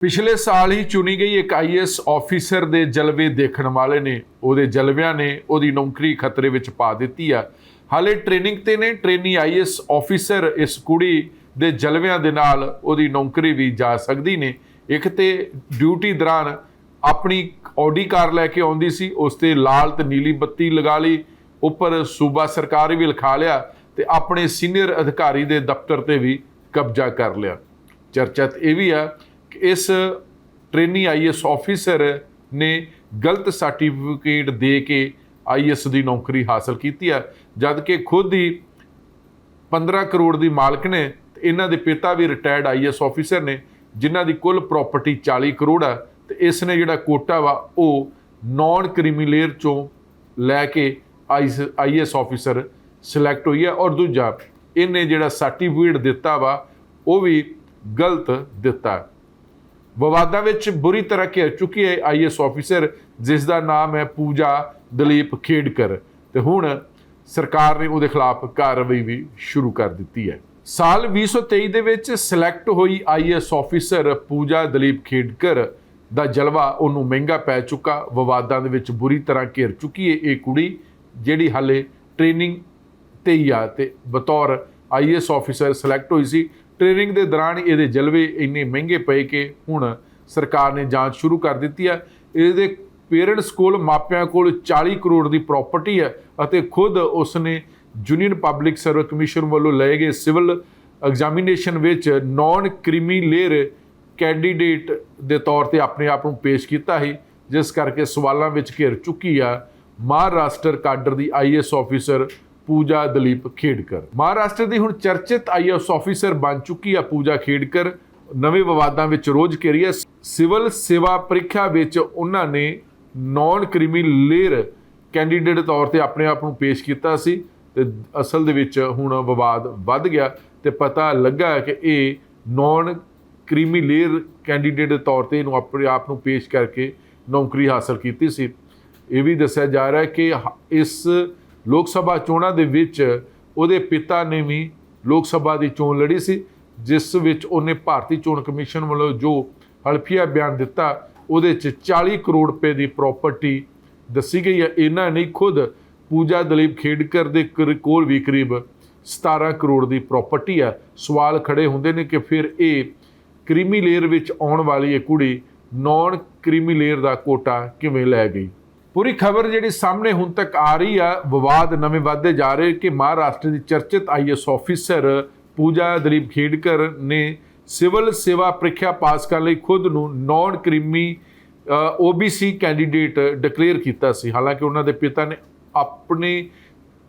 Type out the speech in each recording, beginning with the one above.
ਪਿਛਲੇ ਸਾਲ ਹੀ ਚੁਣੀ ਗਈ ਇੱਕ ਆਈਐਸ ਆਫੀਸਰ ਦੇ ਜਲਵੇ ਦੇਖਣ ਵਾਲੇ ਨੇ। ਉਹਦੇ ਜਲਵਿਆਂ ਨੇ ਉਹਦੀ ਨੌਕਰੀ ਖਤਰੇ ਵਿੱਚ ਪਾ ਦਿੱਤੀ ਆ। ਹਾਲੇ ਟ੍ਰੇਨਿੰਗ ਤੇ ਨੇ। ਟ੍ਰੇਨੀ ਆਈਐਸ ਆਫੀਸਰ ਇਸ ਕੁੜੀ ਦੇ ਜਲਵਿਆਂ ਦੇ ਨਾਲ ਉਹਦੀ ਨੌਕਰੀ ਵੀ ਜਾ ਸਕਦੀ ਨੇ। ਇੱਕ ਤੇ ਡਿਊਟੀ ਦੌਰਾਨ ਆਪਣੀ ਆਡੀ ਕਾਰ ਲੈ ਕੇ ਆਉਂਦੀ ਸੀ। ਉਸ ਤੇ ਲਾਲ ਤੇ ਨੀਲੀ ਬੱਤੀ ਲਗਾ ਲਈ। ਉੱਪਰ ਸੂਬਾ ਸਰਕਾਰ ਵੀ ਲਿਖਾ ਲਿਆ ਤੇ ਆਪਣੇ ਸੀਨੀਅਰ ਅਧਿਕਾਰੀ ਦੇ ਦਫ਼ਤਰ ਤੇ ਵੀ ਕਬਜ਼ਾ ਕਰ ਲਿਆ। ਚਰਚਾ ਇਹ ਵੀ ਆ ਇਸ ਟ੍ਰੇਨੀ ਆਈਐਸ ਆਫੀਸਰ ਨੇ ਗਲਤ ਸਰਟੀਫਿਕੇਟ ਦੇ ਕੇ ਆਈਐਸ ਦੀ ਨੌਕਰੀ ਹਾਸਲ ਕੀਤੀ ਆ ਜਦ ਕਿ ਖੁਦ ਹੀ 15 ਕਰੋੜ ਦੀ ਮਾਲਕ ਨੇ ਤੇ ਇਹਨਾਂ ਦੇ ਪਿਤਾ ਵੀ ਰਿਟਾਇਰਡ ਆਈਐਸ ਆਫੀਸਰ ਨੇ, ਜਿਨ੍ਹਾਂ ਦੀ ਕੁੱਲ ਪ੍ਰਾਪਰਟੀ 40 ਕਰੋੜ ਆ ਤੇ ਇਸ ਨੇ ਜਿਹੜਾ ਕੋਟਾ ਵਾ, ਉਹ ਨਾਨ ਕ੍ਰਿਮੀਲੇਅਰ ਚੋਂ ਲੈ ਕੇ ਆਈਐਸ ਆਫੀਸਰ ਸਿਲੈਕਟ ਹੋਈ ਹੈ। ਔਰ ਦੂਜਾ, ਇਹਨੇ ਜਿਹੜਾ ਸਰਟੀਫਿਕੇਟ ਦਿੱਤਾ ਵਾ, ਉਹ ਵੀ ਗਲਤ ਦਿੱਤਾ ਵਿਵਾਦਾਂ ਵਿੱਚ ਬੁਰੀ ਤਰ੍ਹਾਂ ਘਿਰ ਚੁੱਕੀ ਹੈ ਆਈਐਸ ਆਫੀਸਰ, ਜਿਸ ਦਾ ਨਾਮ ਹੈ ਪੂਜਾ ਦਲੀਪ ਖੇਡਕਰ। ਤੇ ਹੁਣ ਸਰਕਾਰ ਨੇ ਉਹਦੇ ਖਿਲਾਫ ਕਾਰਵਾਈ ਵੀ ਸ਼ੁਰੂ ਕਰ ਦਿੱਤੀ ਹੈ। ਸਾਲ 2023 ਦੇ ਵਿੱਚ ਸਿਲੈਕਟ ਹੋਈ ਆਈਐਸ ਆਫੀਸਰ ਪੂਜਾ ਦਲੀਪ ਖੇਡਕਰ ਦਾ ਜਲਵਾ ਉਹਨੂੰ ਮਹਿੰਗਾ ਪੈ ਚੁੱਕਾ। ਵਿਵਾਦਾਂ ਦੇ ਵਿੱਚ ਬੁਰੀ ਤਰ੍ਹਾਂ ਘਿਰ ਚੁੱਕੀ ਹੈ ਇਹ ਕੁੜੀ, ਜਿਹੜੀ ਹਾਲੇ ਟ੍ਰੇਨਿੰਗ ਤੇ ਹੀ ਆ ਤੇ ਬਤੌਰ ਆਈਐਸ ਆਫੀਸਰ ਸਿਲੈਕਟ ਹੋਈ ਸੀ। ਟ੍ਰੇਨਿੰਗ ਦੇ ਦੌਰਾਨ ਇਹਦੇ ਜਲਵੇ ਇੰਨੇ ਮਹਿੰਗੇ ਪਏ ਕਿ ਹੁਣ ਸਰਕਾਰ ਨੇ ਜਾਂਚ ਸ਼ੁਰੂ ਕਰ ਦਿੱਤੀ ਹੈ। ਇਹਦੇ ਪੇਰੈਂਟਸ ਕੋਲ ਮਾਪਿਆਂ ਕੋਲ 40 ਕਰੋੜ ਦੀ ਪ੍ਰਾਪਰਟੀ ਹੈ ਅਤੇ ਖੁਦ ਉਸਨੇ ਯੂਨੀਅਨ ਪਬਲਿਕ ਸਰਵਿਸ ਕਮਿਸ਼ਨ ਵੱਲੋਂ ਲਏ ਗਏ ਸਿਵਲ ਐਗਜ਼ਾਮੀਨੇਸ਼ਨ ਵਿੱਚ ਨਾਨ ਕ੍ਰੀਮੀ ਲੇਅਰ ਕੈਂਡੀਡੇਟ ਦੇ ਤੌਰ ਤੇ ਆਪਣੇ ਆਪ ਨੂੰ ਪੇਸ਼ ਕੀਤਾ ਸੀ, ਜਿਸ ਕਰਕੇ ਸਵਾਲਾਂ ਵਿੱਚ ਘਿਰ ਚੁੱਕੀ ਆ। ਮਹਾਰਾਸ਼ਟਰ ਕਾਡਰ ਦੀ ਆਈਐਸ ਆਫੀਸਰ ਪੂਜਾ ਦਲੀਪ ਖੇਡਕਰ। ਮਹਾਰਾਸ਼ਟਰ ਦੀ ਹੁਣ ਚਰਚਿਤ ਆਈਐਸ ਆਫੀਸਰ ਬਣ ਚੁੱਕੀ ਆ ਪੂਜਾ ਖੇਡਕਰ। ਨਵੇਂ ਵਿਵਾਦਾਂ ਵਿੱਚ ਰੋਜ਼ ਘਿਰੀ ਹੈ ਸਿਵਲ ਸੇਵਾ ਪ੍ਰੀਖਿਆ ਵਿੱਚ ਉਹਨਾਂ ਨੇ ਨਾਨ ਕ੍ਰੀਮੀ ਲੇਅਰ ਕੈਂਡੀਡੇਟ ਤੌਰ ਤੇ ਆਪਣੇ ਆਪ ਨੂੰ ਪੇਸ਼ ਕੀਤਾ ਸੀ ਤੇ ਅਸਲ ਦੇ ਵਿੱਚ ਹੁਣ ਵਿਵਾਦ ਵੱਧ ਗਿਆ ਤੇ ਪਤਾ ਲੱਗਾ ਕਿ ਇਹ ਨਾਨ ਕ੍ਰੀਮੀ ਲੇਅਰ ਕੈਂਡੀਡੇਟ ਦੇ ਤੌਰ ਤੇ ਇਹਨੂੰ ਆਪਣੇ ਆਪ ਨੂੰ ਪੇਸ਼ ਕਰਕੇ ਨੌਕਰੀ ਹਾਸਲ ਕੀਤੀ ਸੀ। ਇਹ ਵੀ ਦੱਸਿਆ ਜਾ ਰਿਹਾ ਹੈ ਕਿ ਹ- ਇਸ ਲੋਕ ਸਭਾ ਚੋਣਾਂ ਦੇ ਵਿੱਚ ਉਹਦੇ ਪਿਤਾ ਨੇ ਵੀ ਲੋਕ ਸਭਾ ਦੀ ਚੋਣ ਲੜੀ ਸੀ, ਜਿਸ ਵਿੱਚ ਉਹਨੇ ਭਾਰਤੀ ਚੋਣ ਕਮਿਸ਼ਨ ਵੱਲੋਂ ਜੋ ਹਲਫੀਆ ਬਿਆਨ ਦਿੱਤਾ, ਉਹਦੇ 'ਚ 40 ਕਰੋੜ ਰੁਪਏ ਦੀ ਪ੍ਰਾਪਰਟੀ ਦੱਸੀ ਗਈ ਹੈ। ਇਹਨਾਂ ਨੇ ਖੁਦ ਪੂਜਾ ਦਲੀਪ ਖੇਡਕਰ ਦੇ ਕਰ- ਕੋਲ ਵੀ ਕਰੀਬ 17 ਕਰੋੜ ਦੀ ਪ੍ਰਾਪਰਟੀ ਹੈ। ਸਵਾਲ ਖੜੇ ਹੁੰਦੇ ਨੇ ਕਿ ਫਿਰ ਇਹ ਕ੍ਰੀਮੀ ਲੇਅਰ ਵਿੱਚ ਆਉਣ ਵਾਲੀ ਇਹ ਕੁੜੀ ਨਾਨ ਕ੍ਰੀਮੀ ਲੇਅਰ ਦਾ ਕੋਟਾ ਕਿਵੇਂ ਲੈ ਗਈ? ਪੂਰੀ ਖਬਰ ਜਿਹੜੀ ਸਾਹਮਣੇ ਹੁਣ ਤੱਕ ਆ ਰਹੀ ਆ, ਵਿਵਾਦ ਨਵੇਂ ਵੱਧਦੇ ਜਾ ਰਹੇ ਕਿ ਮਹਾਰਾਸ਼ਟਰ ਦੀ ਚਰਚਿਤ ਆਈਐਸ ਆਫੀਸਰ ਪੂਜਾ ਦਲੀਪ ਖੇਡਕਰ ਨੇ ਸਿਵਲ ਸੇਵਾ ਪ੍ਰੀਖਿਆ ਪਾਸ ਕਰਨ ਲਈ ਖੁਦ ਨੂੰ non creamy OBC candidate declare ਕੀਤਾ ਸੀ। ਹਾਲਾਂਕਿ ਉਹਨਾਂ ਦੇ ਪਿਤਾ ਨੇ ਆਪਣੇ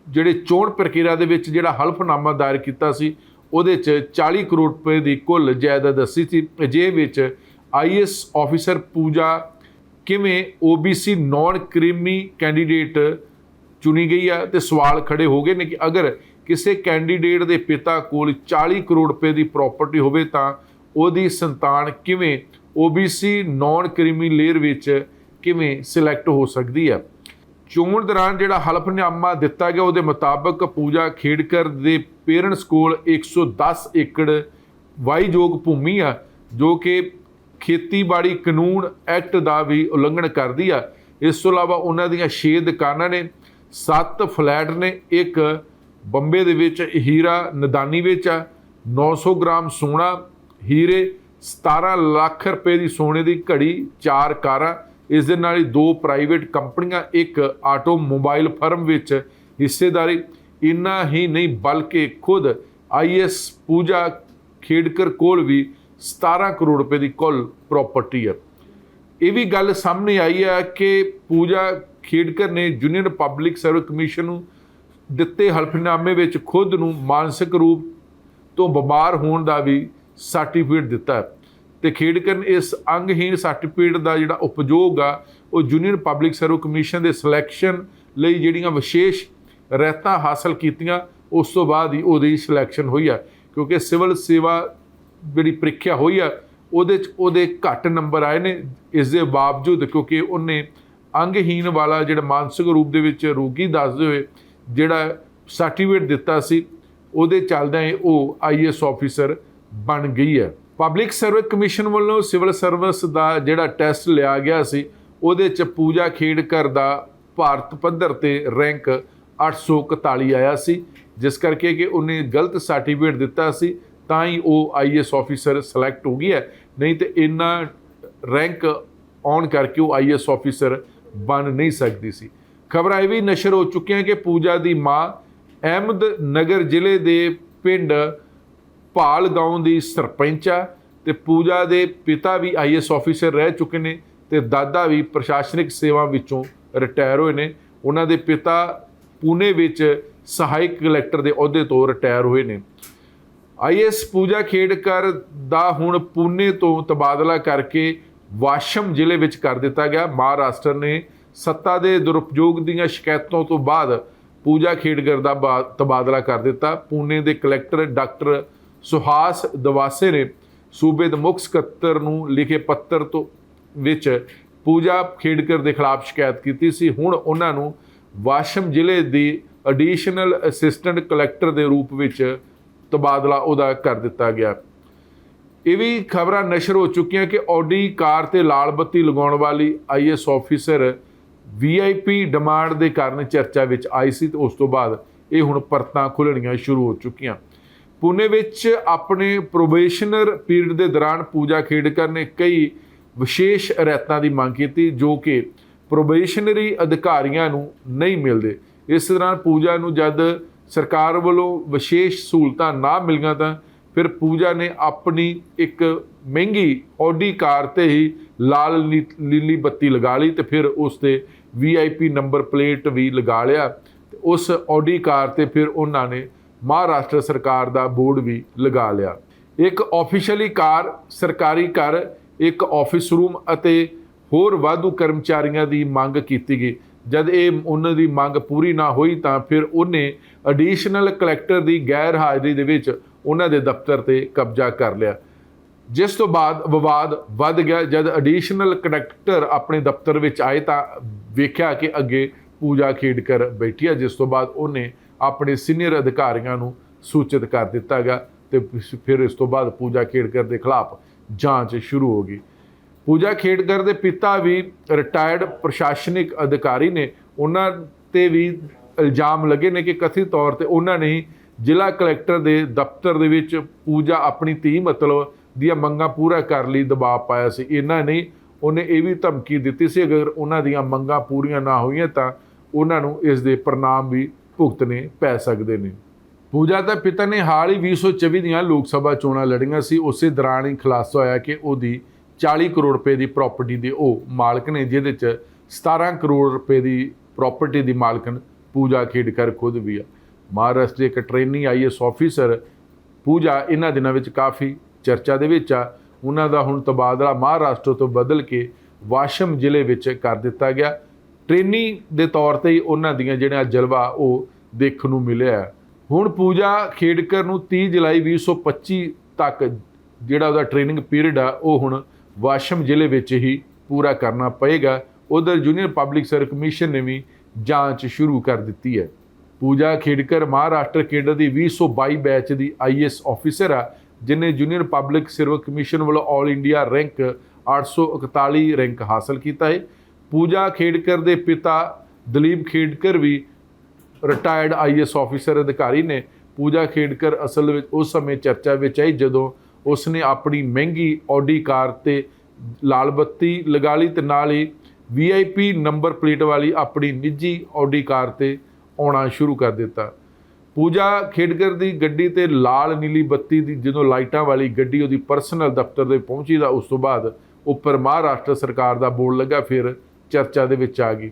ਜਿਹੜੇ ਚੋਣ ਪ੍ਰਕਿਰਿਆ ਦੇ ਵਿੱਚ ਜਿਹੜਾ ਹਲਫਨਾਮਾ ਦਾਇਰ ਕੀਤਾ ਸੀ, ਉਹਦੇ 'ਚ 40 ਕਰੋੜ ਰੁਪਏ ਦੀ ਕੁੱਲ ਜਾਇਦਾਦ ਦੱਸੀ ਸੀ। ਅਜੇ ਵਿੱਚ ਆਈਐਸ ਆਫੀਸਰ ਪੂਜਾ ਕਿਵੇਂ OBC ਨਾਨ ਕ੍ਰੀਮੀ ਕੈਂਡੀਡੇਟ ਚੁਣੀ ਗਈ ਆ ਤੇ ਸਵਾਲ ਖੜੇ ਹੋ ਗਏ ਨੇ ਕਿ ਅਗਰ ਕਿਸੇ ਕੈਂਡੀਡੇਟ ਦੇ ਪਿਤਾ ਕੋਲ 40 ਕਰੋੜ ਰੁਪਏ ਦੀ ਪ੍ਰਾਪਰਟੀ ਹੋਵੇ ਤਾਂ ਉਹਦੀ ਸੰਤਾਨ ਕਿਵੇਂ OBC ਨਾਨ ਕ੍ਰੀਮੀ ਲੇਅਰ ਵਿੱਚ ਕਿਵੇਂ ਸਿਲੈਕਟ ਹੋ ਸਕਦੀ ਆ? ਚੋਣ ਦੌਰਾਨ ਜਿਹੜਾ ਹਲਫਨਾਮਾ ਦਿੱਤਾ ਗਿਆ ਉਹਦੇ ਮੁਤਾਬਕ ਪੂਜਾ ਖੇਡਕਰ ਦੇ ਪੇਰੈਂਟਸ ਕੋਲ 110 ਏਕੜ ਵਾਈਯੋਗ ਭੂਮੀ ਆ, ਜੋ ਕਿ ਖੇਤੀਬਾੜੀ ਕਾਨੂੰਨ ਐਕਟ ਦਾ ਵੀ ਉਲੰਘਣ ਕਰਦੀ ਆ। ਇਸ ਤੋਂ ਇਲਾਵਾ ਉਹਨਾਂ ਦੀਆਂ 6 ਦੁਕਾਨਾਂ ਨੇ 7 ਫਲੈਟ ਨੇ, ਇੱਕ ਬੰਬੇ ਦੇ ਵਿੱਚ ਹੀਰਾ ਨਦਾਨੀ ਵਿੱਚ ਆ 900 ਗ੍ਰਾਮ ਸੋਨਾ, ਹੀਰੇ 17 ਲੱਖ ਰੁਪਏ ਦੀ ਸੋਨੇ ਦੀ ਘੜੀ, ਚਾਰ ਕਾਰਾਂ, ਇਸ ਦੇ ਨਾਲ ਹੀ ਦੋ ਪ੍ਰਾਈਵੇਟ ਕੰਪਨੀਆਂ, ਇੱਕ ਆਟੋਮੋਬਾਈਲ ਫਰਮ ਵਿੱਚ ਹਿੱਸੇਦਾਰੀ। ਇੰਨਾ ਹੀ ਨਹੀਂ, ਬਲਕਿ ਖੁਦ ਆਈਐਸ ਪੂਜਾ ਖੇਡਕਰ ਕੋਲ ਵੀ 17 ਕਰੋੜ ਰੁਪਏ ਦੀ ਕੁੱਲ ਪ੍ਰਾਪਰਟੀ ਹੈ ਇਹ ਵੀ ਗੱਲ ਸਾਹਮਣੇ ਆਈ ਹੈ ਕਿ ਪੂਜਾ ਖੇਡਕਰ ਨੇ ਯੂਨੀਅਨ ਪਬਲਿਕ ਸਰਵਿਸ ਕਮਿਸ਼ਨ ਨੂੰ ਦਿੱਤੇ ਹਲਫਨਾਮੇ ਵਿੱਚ ਖੁਦ ਨੂੰ ਮਾਨਸਿਕ ਰੂਪ ਤੋਂ ਬਿਮਾਰ ਹੋਣ ਦਾ ਵੀ ਸਰਟੀਫਿਕੇਟ ਦਿੱਤਾ ਹੈ। ਤੇ ਖੇਡਕਰ ਇਸ ਅੰਗਹੀਣ ਸਰਟੀਫਿਕੇਟ ਦਾ ਜਿਹੜਾ ਉਪਯੋਗ ਆ, ਉਹ ਯੂਨੀਅਨ ਪਬਲਿਕ ਸਰਵਿਸ ਕਮਿਸ਼ਨ ਦੇ ਸਿਲੈਕਸ਼ਨ ਲਈ ਜਿਹੜੀਆਂ ਵਿਸ਼ੇਸ਼ ਰਹਿਤਾਂ ਹਾਸਲ ਕੀਤੀਆਂ, ਉਸ ਤੋਂ ਬਾਅਦ ਹੀ ਉਹਦੀ ਸਿਲੈਕਸ਼ਨ ਹੋਈ ਆ। ਕਿਉਂਕਿ ਸਿਵਲ ਸੇਵਾ ਜਿਹੜੀ ਪ੍ਰੀਖਿਆ ਹੋਈ ਆ, ਉਹਦੇ ਚ ਉਹਦੇ ਘੱਟ ਨੰਬਰ ਆਏ ਨੇ। ਇਸ ਦੇ ਬਾਵਜੂਦ ਕਿਉਂਕਿ ਉਹਨੇ ਅੰਗਹੀਨ ਵਾਲਾ ਜਿਹੜਾ ਮਾਨਸਿਕ ਰੂਪ ਦੇ ਵਿੱਚ ਰੋਗੀ ਦੱਸਦੇ ਹੋਏ ਜਿਹੜਾ ਸਰਟੀਫਿਕੇਟ ਦਿੱਤਾ ਸੀ, ਉਹਦੇ ਚੱਲਦਿਆਂ ਹੀ ਉਹ ਆਈਐਸ ਆਫੀਸਰ ਬਣ ਗਈ ਹੈ। ਪਬਲਿਕ ਸਰਵਿਸ ਕਮਿਸ਼ਨ ਵੱਲੋਂ ਸਿਵਲ ਸਰਵਿਸ ਦਾ ਜਿਹੜਾ ਟੈਸਟ ਲਿਆ ਗਿਆ ਸੀ, ਉਹਦੇ ਚ ਪੂਜਾ ਖੇਡਕਰ ਦਾ ਭਾਰਤ ਪੱਧਰ ਤੇ ਰੈਂਕ 841 ਆਇਆ ਸੀ, ਜਿਸ ਕਰਕੇ ਕਿ ਉਹਨੇ ਗਲਤ ਸਰਟੀਫਿਕੇਟ ਦਿੱਤਾ ਸੀ। ਤਾਂ ਹੀ ਉਹ ਆਈਐਸ ਆਫੀਸਰ ਸਿਲੈਕਟ ਹੋ ਗਈ ਹੈ। ਨਹੀਂ ਤੇ ਇੰਨਾ ਰੈਂਕ ਆਨ ਕਰਕੇ ਉਹ ਆਈਐਸ ਆਫੀਸਰ ਬਣ ਨਹੀਂ ਸਕਦੀ ਸੀ। ਖਬਰਾਂ ਇਹ ਵੀ ਨਸ਼ਰ ਹੋ ਚੁੱਕੀਆਂ ਕਿ ਪੂਜਾ ਦੀ ਮਾਂ ਅਹਿਮਦ ਨਗਰ ਜ਼ਿਲ੍ਹੇ ਦੇ ਪਿੰਡ ਭਾਲ ਗਾਉਂ ਦੀ ਸਰਪੰਚ ਆ ਤੇ ਪੂਜਾ ਦੇ ਪਿਤਾ ਵੀ ਆਈਐਸ ਆਫੀਸਰ ਰਹਿ ਚੁੱਕੇ ਨੇ ਤੇ ਦਾਦਾ ਵੀ ਪ੍ਰਸ਼ਾਸਨਿਕ ਸੇਵਾ ਵਿੱਚੋਂ ਰਿਟਾਇਰ ਹੋਏ ਨੇ। ਉਹਨਾਂ ਦੇ ਪਿਤਾ ਪੂਨੇ ਵਿੱਚ ਸਹਾਇਕ ਕਲੈਕਟਰ ਦੇ ਅਹੁਦੇ ਤੋਂ ਰਿਟਾਇਰ ਹੋਏ ਨੇ। ਆਈਐਸ ਪੂਜਾ ਖੇਡਕਰ ਦਾ ਹੁਣ ਪੂਨੇ ਤੋਂ ਤਬਾਦਲਾ ਕਰਕੇ ਵਾਸ਼ਮ ਜ਼ਿਲ੍ਹੇ ਵਿੱਚ ਕਰ ਦਿੱਤਾ ਗਿਆ। ਮਹਾਰਾਸ਼ਟਰ ਨੇ ਸੱਤਾ ਦੇ ਦੁਰਉਪਯੋਗ ਦੀਆਂ ਸ਼ਿਕਾਇਤਾਂ ਤੋਂ ਬਾਅਦ ਪੂਜਾ ਖੇਡਕਰ ਦਾ ਬਾ- ਤਬਾਦਲਾ ਕਰ ਦਿੱਤਾ। ਪੂਨੇ ਦੇ ਕਲੈਕਟਰ ਡਾਕਟਰ ਸੁਹਾਸ ਦਵਾਸੇ ਨੇ ਸੂਬੇ ਦੇ ਮੁੱਖ ਸਕੱਤਰ ਨੂੰ ਲਿਖੇ ਪੱਤਰ ਤੋਂ ਵਿੱਚ ਪੂਜਾ ਖੇਡਕਰ ਦੇ ਖਿਲਾਫ ਸ਼ਿਕਾਇਤ ਕੀਤੀ ਸੀ। ਹੁਣ ਉਹਨਾਂ ਨੂੰ ਵਾਸ਼ਮ ਜ਼ਿਲ੍ਹੇ ਦੀ ਐਡੀਸ਼ਨਲ ਅਸਿਸਟੈਂਟ ਕਲੈਕਟਰ ਦੇ ਰੂਪ ਵਿੱਚ ਤਬਾਦਲਾ ਉਹਦਾ ਕਰ ਦਿੱਤਾ ਗਿਆ। ਇਹ ਵੀ ਖਬਰਾਂ ਨਸ਼ਰ ਹੋ ਚੁੱਕੀਆਂ ਕਿ ਆਡੀ ਕਾਰ ਤੇ ਲਾਲ ਬੱਤੀ ਲਗਾਉਣ ਵਾਲੀ ਆਈਐਸ ਆਫੀਸਰ ਵੀਆਈਪੀ ਡਿਮਾਂਡ ਦੇ ਕਾਰਨ ਚਰਚਾ ਵਿੱਚ ਆਈ ਸੀ ਤੇ ਉਸ ਤੋਂ ਬਾਅਦ ਇਹ ਹੁਣ ਪਰਤਾਂ ਖੁੱਲਣੀਆਂ ਸ਼ੁਰੂ ਹੋ ਚੁੱਕੀਆਂ। ਪੁਨੇ ਵਿੱਚ ਆਪਣੇ ਪ੍ਰੋਬੇਸ਼ਨਰ ਪੀਰੀਅਡ ਦੇ ਦੌਰਾਨ ਪੂਜਾ ਖੇਡਕਰ ਨੇ ਕਈ ਵਿਸ਼ੇਸ਼ ਰਿਆਇਤਾਂ ਦੀ ਮੰਗ ਕੀਤੀ ਜੋ ਕਿ ਪ੍ਰੋਬੇਸ਼ਨਰੀ ਅਧਿਕਾਰੀਆਂ ਨੂੰ ਨਹੀਂ ਮਿਲਦੇ। ਇਸ ਦੌਰਾਨ ਪੂਜਾ ਨੂੰ ਜਦ ਸਰਕਾਰ ਵੱਲੋਂ ਵਿਸ਼ੇਸ਼ ਸਹੂਲਤਾਂ ਨਾ ਮਿਲੀਆਂ ਤਾਂ ਫਿਰ ਪੂਜਾ ਨੇ ਆਪਣੀ ਇੱਕ ਮਹਿੰਗੀ ਔਡੀ ਕਾਰ ਤੇ ਹੀ ਲਾਲ ਨੀ- ਨੀਲੀ ਬੱਤੀ ਲਗਾ ਲਈ ਤੇ ਫਿਰ ਉਸ ਤੇ ਵੀਆਈਪੀ ਨੰਬਰ ਪਲੇਟ ਵੀ ਲਗਾ ਲਿਆ। ਤੇ ਉਸ ਔਡੀ ਕਾਰ ਤੇ ਫਿਰ ਉਹਨਾਂ ਨੇ ਮਹਾਰਾਸ਼ਟਰ ਸਰਕਾਰ ਦਾ ਬੋਰਡ ਵੀ ਲਗਾ ਲਿਆ। ਇੱਕ ਆਫੀਸ਼ੀਅਲੀ ਕਾਰ, ਸਰਕਾਰੀ ਘਰ, ਇੱਕ ਆਫਿਸ ਰੂਮ ਅਤੇ ਹੋਰ ਵਾਧੂ ਕਰਮਚਾਰੀਆਂ ਦੀ ਮੰਗ ਕੀਤੀ ਗਈ। ਜਦ ਇਹ ਉਹਨਾਂ ਦੀ ਮੰਗ ਪੂਰੀ ਨਾ ਹੋਈ ਤਾਂ ਫਿਰ ਉਹਨੇ ਐਡੀਸ਼ਨਲ ਕਲੈਕਟਰ ਦੀ ਗੈਰ ਹਾਜ਼ਰੀ ਦੇ ਵਿੱਚ ਉਹਨਾਂ ਦੇ ਦਫ਼ਤਰ ਤੇ ਕਬਜ਼ਾ ਕਰ ਲਿਆ। ਜਿਸ ਤੋਂ ਬਾਅਦ ਵਿਵਾਦ ਵੱਧ ਗਿਆ। ਜਦ ਐਡੀਸ਼ਨਲ ਕਲੈਕਟਰ ਆਪਣੇ ਦਫ਼ਤਰ ਵਿੱਚ ਆਏ ਤਾਂ ਵੇਖਿਆ ਕਿ ਅੱਗੇ ਪੂਜਾ ਖੇਡਕਰ ਬੈਠੀ ਹੈ ਜਿਸ ਤੋਂ ਬਾਅਦ ਉਹਨੇ ਆਪਣੇ ਸੀਨੀਅਰ ਅਧਿਕਾਰੀਆਂ ਨੂੰ ਸੂਚਿਤ ਕਰ ਦਿੱਤਾ ਗਿਆ ਤੇ ਫਿਰ ਇਸ ਤੋਂ ਬਾਅਦ ਪੂਜਾ ਖੇਡਕਰ ਦੇ ਖਿਲਾਫ ਜਾਂਚ ਸ਼ੁਰੂ ਹੋ ਗਈ। ਪੂਜਾ ਖੇਡਕਰ ਦੇ ਪਿਤਾ ਵੀ ਰਿਟਾਇਰਡ ਪ੍ਰਸ਼ਾਸਨਿਕ ਅਧਿਕਾਰੀ ਨੇ। ਉਹਨਾਂ ਤੇ ਵੀ ਇਲਜ਼ਾਮ ਲੱਗੇ ਨੇ ਕਿ ਕਥਿਤ ਤੌਰ ਤੇ ਉਹਨਾਂ ਨੇ ਜ਼ਿਲ੍ਹਾ ਕਲੈਕਟਰ ਦੇ ਦਫ਼ਤਰ ਦੇ ਵਿੱਚ ਪੂਜਾ ਆਪਣੀ ਧੀ ਮਤਲਬ ਦੀਆਂ ਮੰਗਾਂ ਪੂਰਾ ਕਰ ਲਈ ਦਬਾਅ ਪਾਇਆ ਸੀ। ਇਹਨਾਂ ਨੇ ਉਹਨੇ ਇਹ ਵੀ ਧਮਕੀ ਦਿੱਤੀ ਸੀ, ਅਗਰ ਉਹਨਾਂ ਦੀਆਂ ਮੰਗਾਂ ਪੂਰੀਆਂ ਨਾ ਹੋਈਆਂ ਤਾਂ ਉਹਨਾਂ ਨੂੰ ਇਸ ਦੇ ਪ੍ਰਣਾਮ ਵੀ ਭੁਗਤਣੇ ਪੈ ਸਕਦੇ ਨੇ। ਪੂਜਾ ਦਾ ਪਿਤਾ ਨੇ ਹਾਲ ਹੀ 2024 ਦੀਆਂ ਲੋਕ ਸਭਾ ਚੋਣਾਂ ਲੜੀਆਂ ਸੀ। ਉਸੇ ਦੌਰਾਨ ਹੀ ਖੁਲਾਸਾ ਹੋਇਆ ਕਿ ਉਹਦੀ 40 ਕਰੋੜ ਰੁਪਏ ਦੀ ਪ੍ਰਾਪਰਟੀ ਦੇ ਉਹ ਮਾਲਕ ਨੇ, ਜਿਹਦੇ ਚ 17 ਕਰੋੜ ਰੁਪਏ ਦੀ ਪ੍ਰਾਪਰਟੀ ਦੀ ਮਾਲਕਨ ਪੂਜਾ ਖੇਡਕਰ ਖੁਦ ਵੀ ਆ। ਮਹਾਰਾਸ਼ਟਰ ਦੇ ਇੱਕ ਟ੍ਰੇਨੀ ਆਈਐਸ ਆਫੀਸਰ ਪੂਜਾ ਇਹਨਾਂ ਦਿਨਾਂ ਵਿੱਚ ਕਾਫੀ ਚਰਚਾ ਦੇ ਵਿੱਚ ਆ। ਉਹਨਾਂ ਦਾ ਹੁਣ ਤਬਾਦਲਾ ਮਹਾਰਾਸ਼ਟਰ ਤੋਂ ਬਦਲ ਕੇ ਵਾਸ਼ਮ ਜ਼ਿਲ੍ਹੇ ਵਿੱਚ ਕਰ ਦਿੱਤਾ ਗਿਆ। ਟ੍ਰੇਨੀ ਦੇ ਤੌਰ ਤੇ ਹੀ ਉਹਨਾਂ ਦੀਆਂ ਜਿਹੜਾ ਜਲਵਾ ਉਹ ਦੇਖਣ ਨੂੰ ਮਿਲਿਆ। ਹੁਣ ਪੂਜਾ ਖੇਡਕਰ ਨੂੰ 30 ਜੁਲਾਈ 2025 ਤੱਕ ਜਿਹੜਾ ਉਹਦਾ ਟ੍ਰੇਨਿੰਗ ਪੀਰੀਅਡ ਆ, ਉਹ ਹੁਣ ਵਾਸ਼ਮ ਜ਼ਿਲ੍ਹੇ ਵਿੱਚ ਹੀ ਪੂਰਾ ਕਰਨਾ ਪਏਗਾ। ਉਧਰ ਜੂਨੀਅਰ ਪਬਲਿਕ ਸਰਵਿਸ ਕਮਿਸ਼ਨ ਨੇ ਵੀ ਜਾਂਚ ਸ਼ੁਰੂ ਕਰ ਦਿੱਤੀ ਹੈ। ਪੂਜਾ ਖੇਡਕਰ ਮਹਾਰਾਸ਼ਟਰ ਕੇਡਰ ਦੀ 2022 ਬੈਚ ਦੀ ਆਈਐਸ ਆਫੀਸਰ ਆ, ਜਿਨੇ ਜੂਨੀਅਰ ਪਬਲਿਕ ਸਰਵਿਸ ਕਮਿਸ਼ਨ ਵੱਲੋਂ ਆਲ ਇੰਡੀਆ ਰੈਂਕ 841 ਰੈਂਕ ਹਾਸਲ ਕੀਤਾ ਹੈ। ਪੂਜਾ ਖੇਡਕਰ ਦੇ ਪਿਤਾ ਦਲੀਪ ਖੇਡਕਰ ਵੀ ਰਿਟਾਇਰਡ ਆਈਐਸ ਆਫੀਸਰ ਅਧਿਕਾਰੀ ਨੇ। ਪੂਜਾ ਖੇਡਕਰ ਅਸਲ ਵਿੱਚ ਉਸ ਸਮੇਂ ਚਰਚਾ ਵਿੱਚ ਆਈ ਜਦੋਂ ਉਸਨੇ ਆਪਣੀ ਮਹਿੰਗੀ ਆਡੀ ਕਾਰ ਤੇ ਲਾਲ ਬੱਤੀ ਲਗਾ ਲਈ ਤੇ ਨਾਲ ਹੀ ਵੀਆਈਪੀ ਨੰਬਰ ਪਲੇਟ ਵਾਲੀ ਆਪਣੀ ਨਿੱਜੀ ਆਡੀ ਕਾਰ ਤੇ ਆਉਣਾ ਸ਼ੁਰੂ ਕਰ ਦਿੱਤਾ। ਪੂਜਾ ਖੇਡਕਰ ਦੀ ਗੱਡੀ ਤੇ ਲਾਲ ਨੀਲੀ ਬੱਤੀ ਦੀ ਜਦੋਂ ਲਾਈਟਾਂ ਵਾਲੀ ਗੱਡੀ ਉਹਦੀ ਪਰਸਨਲ ਦਫ਼ਤਰ ਦੇ ਪਹੁੰਚੀ ਤਾਂ ਉਸ ਤੋਂ ਬਾਅਦ ਉੱਪਰ ਮਹਾਰਾਸ਼ਟਰ ਸਰਕਾਰ ਦਾ ਬੋਰਡ ਲੱਗਾ, ਫਿਰ ਚਰਚਾ ਦੇ ਵਿੱਚ ਆ ਗਈ।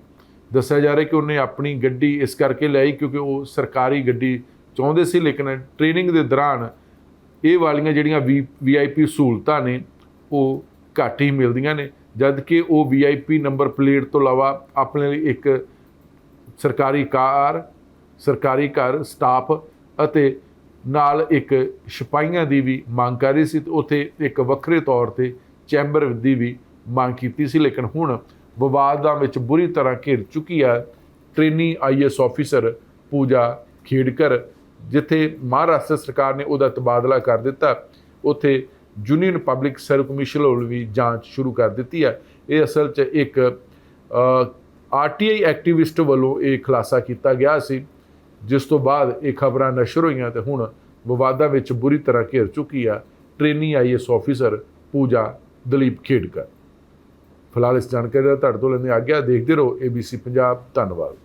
ਦੱਸਿਆ ਜਾ ਰਿਹਾ ਕਿ ਉਹਨੇ ਆਪਣੀ ਗੱਡੀ ਇਸ ਕਰਕੇ ਲਈ ਕਿਉਂਕਿ ਉਹ ਸਰਕਾਰੀ ਗੱਡੀ ਚਾਹੁੰਦੇ ਸੀ, ਲੇਕਿਨ ਟ੍ਰੇਨਿੰਗ ਦੇ ਦੌਰਾਨ ਇਹ ਵਾਲੀਆਂ ਜਿਹੜੀਆਂ ਵੀਆਈਪੀ ਸਹੂਲਤਾਂ ਨੇ, ਉਹ ਘੱਟ ਹੀ ਮਿਲਦੀਆਂ ਨੇ। ਜਦ ਕਿ ਉਹ ਵੀਆਈਪੀ ਨੰਬਰ ਪਲੇਟ ਤੋਂ ਇਲਾਵਾ ਆਪਣੇ ਲਈ ਇੱਕ ਸਰਕਾਰੀ ਕਾਰ, ਸਰਕਾਰੀ ਘਰ, ਸਟਾਫ ਅਤੇ ਨਾਲ ਇੱਕ ਸਿਪਾਹੀਆਂ ਦੀ ਵੀ ਮੰਗ ਕਰ ਰਹੀ ਸੀ ਤੇ ਉੱਥੇ ਇੱਕ ਵੱਖਰੇ ਤੌਰ ਤੇ ਚੈਂਬਰ ਦੀ ਵੀ ਮੰਗ ਕੀਤੀ ਸੀ। ਲੇਕਿਨ ਹੁਣ ਵਿਵਾਦਾਂ ਵਿੱਚ ਬੁਰੀ ਤਰ੍ਹਾਂ ਘਿਰ ਚੁੱਕੀ ਆ trainee IAS officer Pooja Khedkar, ਜਿੱਥੇ ਮਹਾਰਾਸ਼ਟਰ ਸਰਕਾਰ ਨੇ ਉਹਦਾ ਤਬਾਦਲਾ ਕਰ ਦਿੱਤਾ। ਉੱਥੇ ਯੂਨੀਅਨ ਪਬਲਿਕ ਸਰਵ ਕਮਿਸ਼ਨ ਵੱਲੋਂ ਵੀ ਜਾਂਚ ਸ਼ੁਰੂ ਕਰ ਦਿੱਤੀ ਹੈ। ਇਹ ਅਸਲ 'ਚ ਇੱਕ ਆਰਟੀਆਈ ਐਕਟਿਵਿਸਟ ਵੱਲੋਂ ਇਹ ਖੁਲਾਸਾ ਕੀਤਾ ਗਿਆ ਸੀ, ਜਿਸ ਤੋਂ ਬਾਅਦ ਇਹ ਖਬਰਾਂ ਨਸ਼ਰ ਹੋਈਆਂ ਤੇ ਹੁਣ ਵਿਵਾਦਾਂ ਵਿੱਚ ਬੁਰੀ ਤਰ੍ਹਾਂ ਘਿਰ ਚੁੱਕੀ ਆ। Trainee IAS officer Pooja Dilip Khedkar. ਫਿਲਹਾਲ ਇਸ ਜਾਣਕਾਰੀ ਦਾ ਤੁਹਾਡੇ ਤੋਂ ਲੈਂਦੇ ਗਿਆ ਦੇਖਦੇ ਰਹੋ ABC ਪੰਜਾਬ। ਧੰਨਵਾਦ।